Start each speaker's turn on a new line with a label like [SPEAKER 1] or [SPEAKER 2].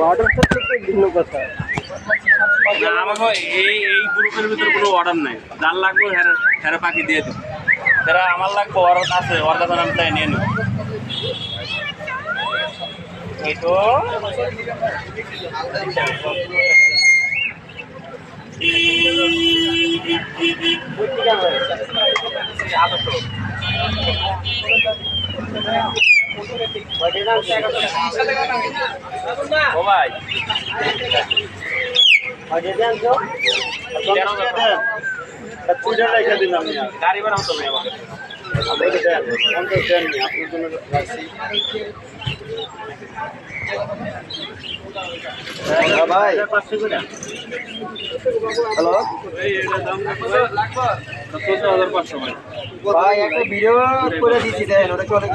[SPEAKER 1] Order ভিন্ন কথা।
[SPEAKER 2] না আমাকে এই এই গ্রুপের ভিতরে কোনো অর্ডার নাই। যার লাগবে হেরা হেরা পাখি দিয়ে আমার লাগবে ওর আছে ওর কাছে আমি তাই নিয়ে নেব।
[SPEAKER 1] তো। পুজো দিন আমি আর
[SPEAKER 2] গাড়ি তো নেই আমাকে
[SPEAKER 1] আমাকে দেন অন্তত দেননি আপনার জন্য রাখছি ভাই হ্যালো
[SPEAKER 2] ভাই
[SPEAKER 1] একটা ভিডিও করে দিচ্ছি দেন ওটা চলে